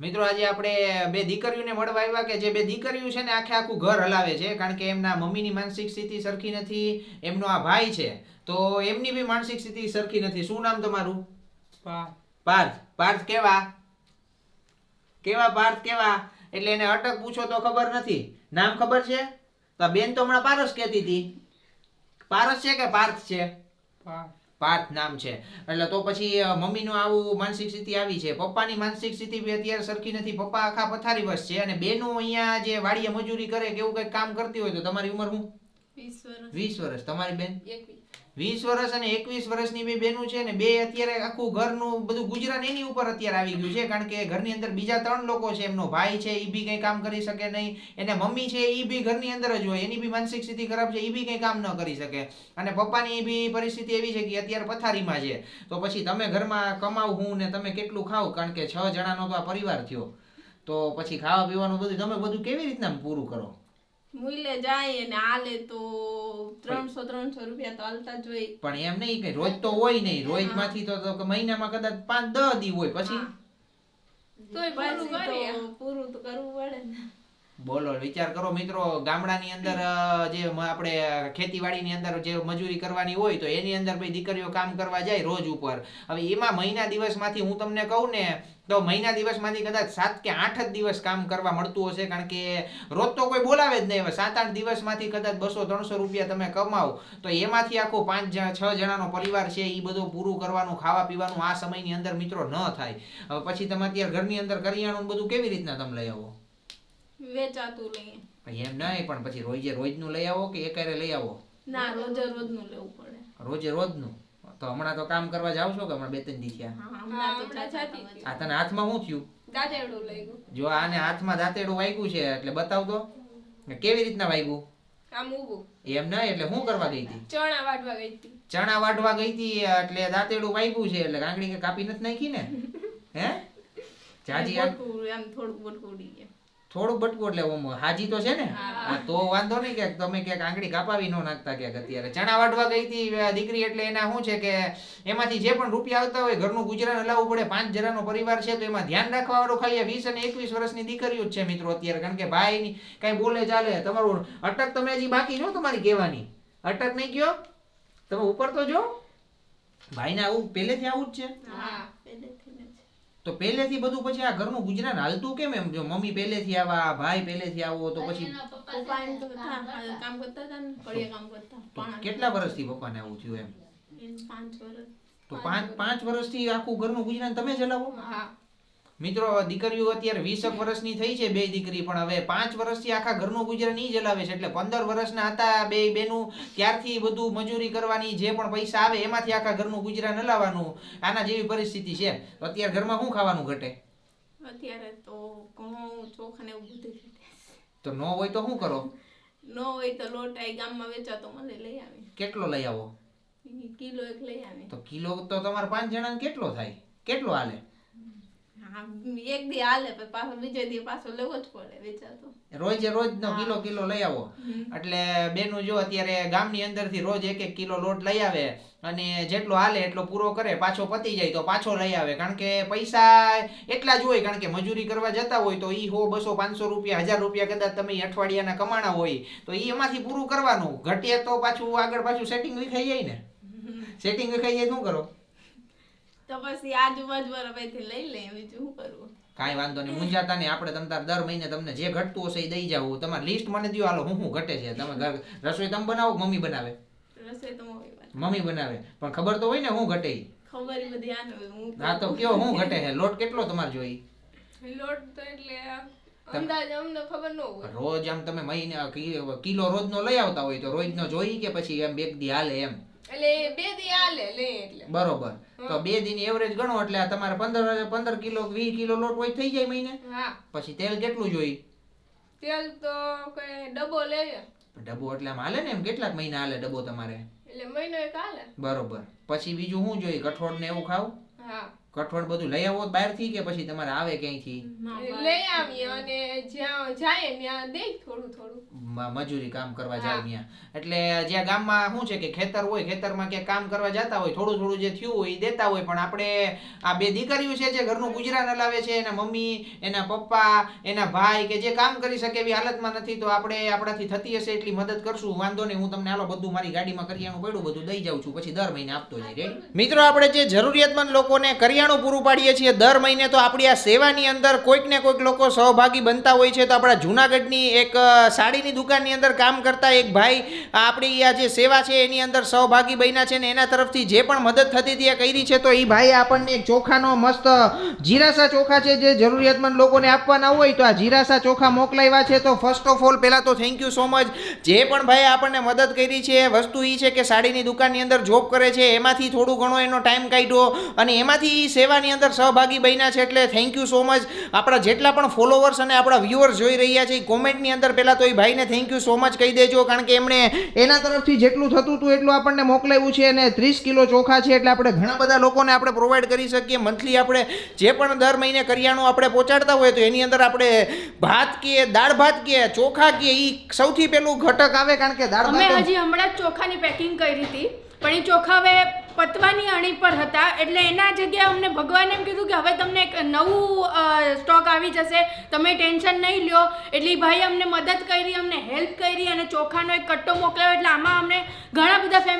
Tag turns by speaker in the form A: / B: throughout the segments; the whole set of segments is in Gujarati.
A: મિત્રો આજે આપણે બે દીકરીઓને મળવા આવ્યા કે જે બે દીકરીઓ છે ને આખે આખું ઘર હલાવે છે કારણ કે એમના મમ્મીની માનસિક સ્થિતિ સરખી નથી એમનો આ ભાઈ છે તો એમની બી માનસિક સ્થિતિ સરખી નથી. શું નામ તમારું? પાર્થ. પાર્થ. કેવા? કેવા પાર્થ કેવા? એટલે એને અટક પૂછો તો ખબર નથી. નામ ખબર છે? તો બેન તો હમણાં પારસ કહેતી હતી. પારસ છે કે પાર્થ છે? પાર્થ. નામ છે. એટલે તો પછી મમ્મીનું આવું માનસિક સ્થિતિ આવી છે. પપ્પાની માનસિક સ્થિતિ બી અત્યારે સરખી નથી. પપ્પા આખા પથારી બસ છે અને બેનું અહીંયા જે વાડીએ મજૂરી કરે કે એવું કંઈક કામ કરતી હોય તો તમારી ઉંમર શું?
B: વીસ વર્ષ.
A: તમારી બેન? વીસ વર્ષ અને એકવીસ વર્ષની બે બેનું છે ને બે અત્યારે આખું ઘરનું બધું ગુજરાન એની ઉપર અત્યારે આવી ગયું છે, કારણ કે ઘરની અંદર બીજા ત્રણ લોકો છે, એમનો ભાઈ છે એ બી કંઈ કામ કરી શકે નહીં, એને મમ્મી છે એ બી ઘરની અંદર જ હોય, એની બી માનસિક સ્થિતિ ખરાબ છે એ બી કંઈ કામ ન કરી શકે. અને પપ્પાની બી પરિસ્થિતિ એવી છે કે અત્યારે પથારીમાં છે. તો પછી તમે ઘરમાં કમાવ હું ને તમે કેટલું ખાવ? કારણ કે છ જણાનો તો આ પરિવાર થયો. તો પછી ખાવા પીવાનું બધું, તમે બધું કેવી રીતના પૂરું કરો?
B: મુઈલે જાય અને હાલે તો ત્રણસો ત્રણસો રૂપિયા તો હાલતા જ હોય.
A: પણ એમ નહીં કે રોજ તો હોય નહીં. રોજમાંથી તો તો મહિનામાં કદાચ પાંચ દસ દી હોય પછી.
B: તોય પૂરું કરીએ. પૂરું તો કરવું પડે ને.
A: બોલો વિચાર કરો મિત્રો ગામડાની અંદર જે આપણે ખેતીવાડીની અંદર જે મજૂરી કરવાની હોય તો એની અંદર ભાઈ દીકરીઓ કામ કરવા જાય રોજ ઉપર. હવે એમાં મહિના દિવસમાંથી હું તમને કહું ને તો મહિના દિવસમાંથી કદાચ સાત કે આઠ જ દિવસ કામ કરવા મળતું હશે કારણ કે રોજ તો કોઈ બોલાવે જ નહીં. હવે સાત આઠ દિવસમાંથી કદાચ બસો ત્રણસો રૂપિયા તમે કમાવો તો એમાંથી આખો પાંચ છ જણાનો પરિવાર છે એ બધું પૂરું કરવાનું ખાવા પીવાનું આ સમયની અંદર મિત્રો ન થાય. હવે પછી તમે અત્યારે ઘરની અંદર કરિયાણું બધું કેવી રીતના તમે લઈ આવો?
B: વેચાતું લઈએ.
A: એમ નહીં પણ પછી રોજે રોજનું લઈ આવો કે એકારે લઈ આવો?
B: ના રોજે રોજનું લેવું પડે.
A: રોજે રોજનું? તો હમણાં તો કામ કરવા જાવ છો કે હમણાં બે ત્રણ દી થયા? આ તને હાથમાં શું થયું? જો આને હાથમાં દાંતેડું વાગ્યું છે એટલે બતાવ તો. કેવી રીતના વાગ્યું?
B: આમ ઊભું.
A: એમ ના એટલે શું કરવા ગઈ હતી?
B: ચણા વાટવા ગઈ હતી.
A: ચણા વાટવા ગઈ હતી એટલે દાંતેડું વાગ્યું છે એટલે કાંકડી કે કાપી નથી નાખી ને? હે? જાજી
B: આમ થોડુંક બટકું ઉડી ગયા
A: થોડુંક બટકું એટલે ઓમ હાજી તો છે ને?
B: હા.
A: તો વાંધો નહીં કે તમે ક્યાંક આંગળી કાપાવી ન નાખતા ક્યાંક અત્યારે. ચણા વાટવા ગઈ હતી દીકરી એટલે એના શું છે કે એમાંથી જે પણ રૂપિયા આવતા હોય ઘરનું ગુજરાન હલાવવું પડે. પાંચ જરાનો પરિવાર છે તો એમાં ધ્યાન રાખવા વાળો ખાલી વીસ અને એકવીસ વર્ષની દીકરીઓ જ છે મિત્રો અત્યારે. કારણ કે ભાઈ કઈ બોલે ચાલે. તમારું અટક તમે હજી બાકી છો તમારી કહેવાની. અટક નહીં ગયો તમે ઉપર તો જો. ભાઈને આવું પહેલેથી આવું જ છે.
B: હા. પહેલેથી
A: તો પહેલેથી બધું પછી આ ઘરનું ગુજરાન હાલતું કેમ એમ? જો મમ્મી પહેલેથી આવા ભાઈ પહેલેથી આવો તો પછી
B: કામ કરતા. કામ કરતા
A: કેટલા વર્ષથી પપ્પાને આવું થયું એમ?
B: એમ પાંચ વર્ષ
A: તો પાંચ પાંચ વર્ષથી આખું ઘરનું ગુજરાન તમે ચલાવો?
B: હા.
A: મિત્રો દીકરીઓ અત્યારે વીસક વર્ષની થઈ છે બે દીકરી પણ હવે પાંચ વર્ષથી આખા ઘરનું ગુજરાન નહીં ચલાવે છે. એટલે પંદર વર્ષના હતા બે બેનું ત્યારથી બધું મજૂરી કરવાની જે પણ પૈસા આવે એમાંથી આખા ઘરનું ગુજરાન હલાવવાનું આના જેવી પરિસ્થિતિ છે. તો અત્યારે ઘરમાં શું ખાવાનું ઘટે?
B: અત્યારે તો ઘઉં ચોખા ને એવું બધું
A: તો ન હોય તો શું કરો?
B: ન હોય તો લોટ આઈ ગામમાં વેચાતો મને લઈ આવે.
A: કેટલો લઈ આવો?
B: કિલો એક લઈ આવે.
A: તો કિલો તો તમારે પાંચ જણાને કેટલો થાય? કેટલો હાલે?
B: એક દી હાલે પણ પાછો બીજે દી પાછો લેવો જ પડે વેચાતો.
A: રોજે નો કિલો કિલો લઈ આવો. એટલે બેનું જો અત્યારે ગામની અંદરથી રોજ એક એક કિલો લોટ લઈ આવે અને જેટલો હાલે એટલો પૂરો કરે પાછો પતી જાય તો પાછો લઈ આવે. કારણ કે પૈસા એટલા જ હોય કારણ કે મજૂરી કરવા જતા હોય તો ઈ હો બસો પાંચસો રૂપિયા હજાર રૂપિયા કદાચ તમે અઠવાડિયાના કમાણા હોય તો ઈ એમાંથી પૂરું કરવાનું. ઘટીએ તો પાછું આગળ પાછું સેટિંગ વિખાઈ જાય ને. સેટિંગ વિખાઈ જાય શું કરો?
B: તો પછી આજુબાજુ વાળા લઈ લે બીજું શું કરવું?
A: કાંઈ વાંધો નહીં મુંજાતા નહીં. આપણે તમતાર દર મહિને તમને જે ઘટતું હશે એ દઈ જાવ તમારે લિસ્ટ મને દો હાલો હું હું ઘટે છે? તમે ઘર રસોઈ તમે બનાવો મમ્મી બનાવે?
B: રસોઈ તો
A: મમ્મી બનાવે. પણ ખબર તો હોય ને હું ઘટે
B: ખબર બધી આને હું
A: હા તો કયો હું ઘટે છે? લોટ કેટલો તમારે જોઈ
B: લોટ તો એટલે અંદાજ અમને ખબર ન હોય.
A: રોજ આમ તમે મહિને કી- કિલો રોજનો લઈ આવતા હોય તો રોજનો જોઈ કે પછી એમ બેગ દી હાલે એમ.
B: એટલે બે દી આલે લે એટલે.
A: બરોબર. તો બે દીની એવરેજ ગણો એટલે આ તમારે પંદર પંદર કિલો વીસ કિલો લોટ હોય થઈ જાય મહિને.
B: હા.
A: પછી તેલ કેટલું જોઈ
B: તેલ તો કઈ ડબો લે.
A: ડબ્બો એટલે આમ હાલે ને એમ? કેટલાક મહિના હાલે ડબ્બો તમારે?
B: એટલે મહિનો એક હાલે.
A: બરોબર. પછી બીજું શું જોઈ કઠોળ ને એવું ખાવ?
B: હા.
A: કઠોળ બધું લઈ આવો બહારથી કે પછી તમારે આવે ક્યાંયથી?
B: લઈ આવીએ અને જ્યાં જાય ત્યાં દે થોડું થોડું.
A: મજૂરી કામ કરવા જાય ત્યાં. એટલે જ્યાં ગામમાં શું છે કે ખેતર હોય ખેતરમાં કે કામ કરવા જતા હોય થોડું થોડું જે થયું હોય એ દેતા હોય પણ આપણે આ બે દીકરીઓ છે જે ઘરનું ગુજરાન હલાવે છે એના મમ્મી એના પપ્પા એના ભાઈ કે જે કામ કરી શકે એવી હાલતમાં નથી તો આપણે આપણાથી થતી હશે એટલી મદદ કરશું. વાંધો નહીં હું તમને હાલો બધું મારી ગાડીમાં કરિયાણું પડ્યું બધું દઈ જાઉં છું પછી દર મહિને આપતો જઈ રેડી મિત્રો આપણે જે જરૂરિયાતમંદ લોકોને કરિયાણું પૂરું પાડીએ છીએ. દર મહિને તો આપણી આ સેવાની અંદર કોઈક ને કોઈક લોકો સહભાગી બનતા હોય છે. તો આપણા જૂનાગઢની એક સાડીની દુકાનની અંદર કામ કરતા એક ભાઈ આપણી આ જે સેવા છે એની અંદર સહભાગી બન્યા છે ને એના તરફથી જે પણ મદદ થતી હતી એ કરી છે. તો એ ભાઈ આપણને એક ચોખાનો મસ્ત જીરાસા ચોખા છે જે જરૂરિયાતમંદ લોકોને આપવાના હોય તો આ જીરાસા ચોખા મોકલાવ્યા છે. તો ફર્સ્ટ ઓફ ઓલ પહેલાં તો થેન્ક યુ સો મચ જે પણ ભાઈ આપણને મદદ કરી છે એ વસ્તુ એ છે કે સાડીની દુકાનની અંદર જોબ કરે છે. એમાંથી થોડું ઘણો એનો ટાઈમ કાઢ્યો અને એમાંથી સેવાની અંદર સહભાગી બન્યા છે એટલે થેન્ક યુ સો મચ આપણા જેટલા પણ ફોલોવર્સ અને આપણા વ્યુઅર્સ જોઈ રહ્યા છે એ કોમેન્ટની અંદર પહેલાં તો એ ભાઈને થેન્ક યુ સો મચ કહી દેજો કારણ કે એમણે એના તરફથી જેટલું થતું હતું એટલું આપણને મોકલાવ્યું છે અને ત્રીસ કિલો ચોખા છે એટલે આપણે ઘણા બધા લોકોને આપણે પ્રોવાઈડ કરી શકીએ. મંથલી આપણે જે પણ દર મહિને કરિયાણું આપણે પહોંચાડતા હોય તો એની અંદર આપણે ભાત કે દાળ ભાત કે ચોખા કે એ સૌથી પહેલું ઘટક આવે કારણ કે દાળ
C: અમે હજી હમણાં ચોખાની પેકિંગ કરી હતી. પણ એ ચોખા હવે પતવાની અણી પર હતા. એટલે એના જગ્યાએ અમને ભગવાને એમ કીધું કે હવે તમને એક નવું સ્ટોક આવી જશે. તમે ટેન્શન નહીં લ્યો. એટલે ભાઈ અમને મદદ કરી, અમને હેલ્પ કરી અને ચોખાનો એક કટ્ટો મોકલ્યો. એટલે આમાં અમને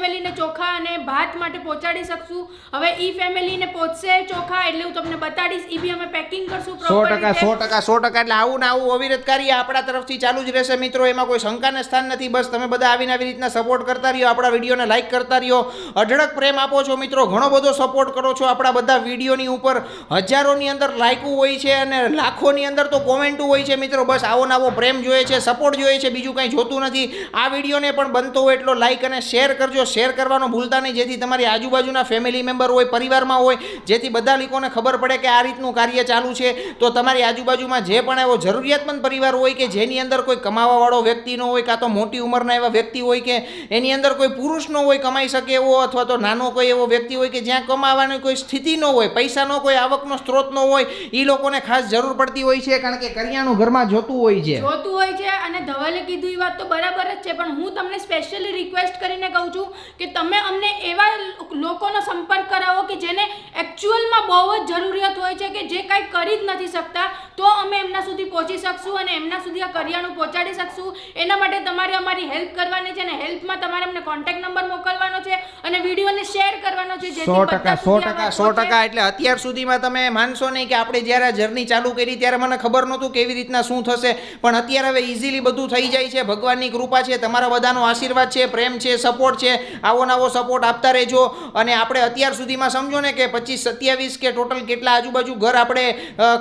C: ફેમિલીને ચોખા અને ભાત માટે પહોંચાડી શકશું. હવે ઈ ફેમિલીને પહોંચશે ચોખા એટલે હું તમને બતાડીશ. ઈ બી અમે પેકિંગ કરશું
A: સો ટકા સો ટકા સો ટકા. એટલે આવું ને આવું અવિરત કાર્ય આપણા તરફથી ચાલુ જ રહેશે મિત્રો. એમાં કોઈ શંકાને સ્થાન નથી. બસ તમે બધા આવીને આવી રીતના સપોર્ટ કરતા રહ્યો આપણા વિડીયોને લાઈક કરતા રહ્યો. અઢળક પ્રેમ આપો છો મિત્રો. ઘણો બધો સપોર્ટ કરો છો આપણા બધા વિડીયોની ઉપર. હજારોની અંદર લાઈકું હોય છે અને લાખોની અંદર તો કોમેન્ટો હોય છે મિત્રો. બસ આવો આવો પ્રેમ જોઈએ છે સપોર્ટ જોઈએ છે. બીજું કંઈ જોતું નથી. આ વિડીયોને પણ બનતો હોય એટલો લાઈક અને શેર કરજો. શેર કરવાનું ભૂલતા નહીં. જેથી તમારી આજુબાજુના ફેમિલી મેમ્બર હોય, પરિવારમાં હોય, જેથી બધા લોકોને ખબર પડે કે આ રીતનું કાર્ય ચાલુ છે. તો તમારી આજુબાજુમાં જે પણ એવો જરૂરિયાતમંદ પરિવાર હોય કે જેની અંદર કોઈ કમાવાવાળો વ્યક્તિ ન હોય, કાં તો મોટી ઉંમરના એવા વ્યક્તિ હોય કે એની અંદર કોઈ પુરુષ ન હોય, કમાઈ શકે એવો અથવા તો નાનો કોઈ એવો વ્યક્તિ હોય કે જ્યાં કમાવાની કોઈ સ્થિતિ ન હોય, પૈસાનો કોઈ આવકનો સ્ત્રોત ન હોય એ લોકોને ખાસ જરૂર પડતી હોય છે, કારણ કે કરિયાણું ઘરમાં જોતું હોય છે.
C: જોતું હોય છે અને ધવલે કીધું એ વાત તો બરાબર જ છે, પણ હું તમને સ્પેશિયલી રિક્વેસ્ટ કરીને કહું છું કે તમે અમને એવા લોકોનો સંપર્ક કરાવો કે જેને એકચ્યુઅલમાં બહુ જ જરૂરિયાત હોય છે કે જે કાંઈ કરી જ નથી શકતા તો અમે એમના સુધી પહોંચી શકશું અને એમના સુધી આ કરિયાણું પહોંચાડી શકશું. એના માટે તમારે અમારી હેલ્પ કરવાની છે અને હેલ્પમાં તમારે અમને કોન્ટેક્ટ નંબર મોકલવાનો છે અને વિડીયોને શેર કરવાનો છે.
A: સો ટકા સો ટકા સો ટકા. એટલે અત્યાર સુધીમાં તમે માનશો નહીં કે આપણે જ્યારે જર્ની ચાલુ કરી ત્યારે મને ખબર નહોતું કેવી રીતના શું થશે. પણ અત્યારે હવે ઇઝીલી બધું થઈ જાય છે. ભગવાનની કૃપા છે તમારા બધાનો આશીર્વાદ છે પ્રેમ છે સપોર્ટ છે. આવો નવો સપોર્ટ આપતા રહેજો. અને આપણે અત્યાર સુધીમાં સમજો ને કે પચીસ સત્યાવીસ કે ટોટલ કેટલા આજુબાજુ ઘર આપણે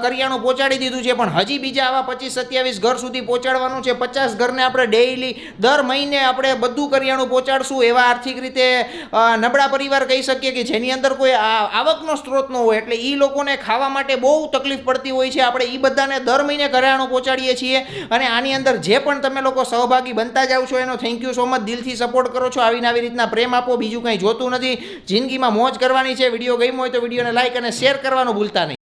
A: કરિયાણું પહોંચાડી દીધું છે, પણ હજી બીજા આવા પચીસ સત્યાવીસ ઘર સુધી પહોંચાડવાનું છે. પચાસ ઘરને આપણે ડેઇલી દર મહિને આપણે બધું કરિયાણું પહોંચાડશું એવા આર્થિક રીતે નબળા પરિવાર કહી શકીએ કે જેની અંદર કોઈ આવકનો સ્ત્રોત ન હોય. એટલે એ લોકોને ખાવા માટે બહુ તકલીફ પડતી હોય છે. આપણે એ બધાને દર મહિને કરિયાણું પહોંચાડીએ છીએ. અને આની અંદર જે પણ તમે લોકો સહભાગી બનતા જાઓ છો, એનો થેન્ક યુ સો મચ દિલથી સપોર્ટ કરો છો. આવીને આવી રીતના પ્રેમ આપો. બીજું કંઈ જોતું નથી. જિંદગીમાં મોજ કરવાની છે. વીડિયો ગમ્યો હોય તો વિડીયોને લાઈક અને શેર કરવાનું ભૂલતા નહીં.